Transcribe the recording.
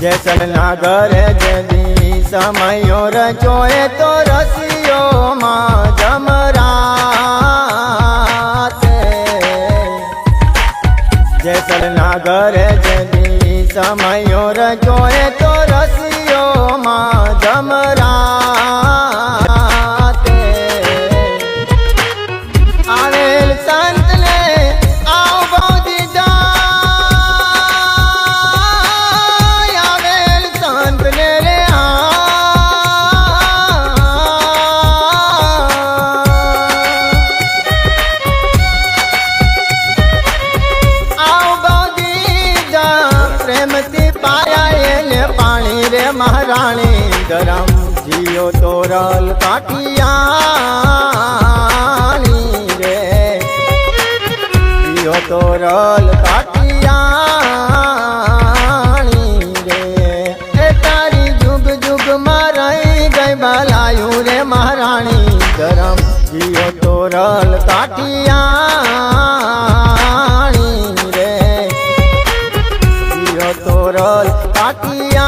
જેસલના ઘરે જદી સમયો રચોએ તો રસિયોમાં જમરા જેસલના ઘરે જદી સમયો રચોએ તો રસિયોમાં એને પાણી રે મહારાણી, ગરમ જીઓ તોરલ કાઠિયાણી રે. જીઓ તોરલ કાઠિયાણી રે. એ તારી જુગ જુગમાં રહી ગઈ બલાયું રે મહારાણી, ગરમ જીઓ તોરલ કાઠિયાણી રે. જીઓ તોરલ काटिया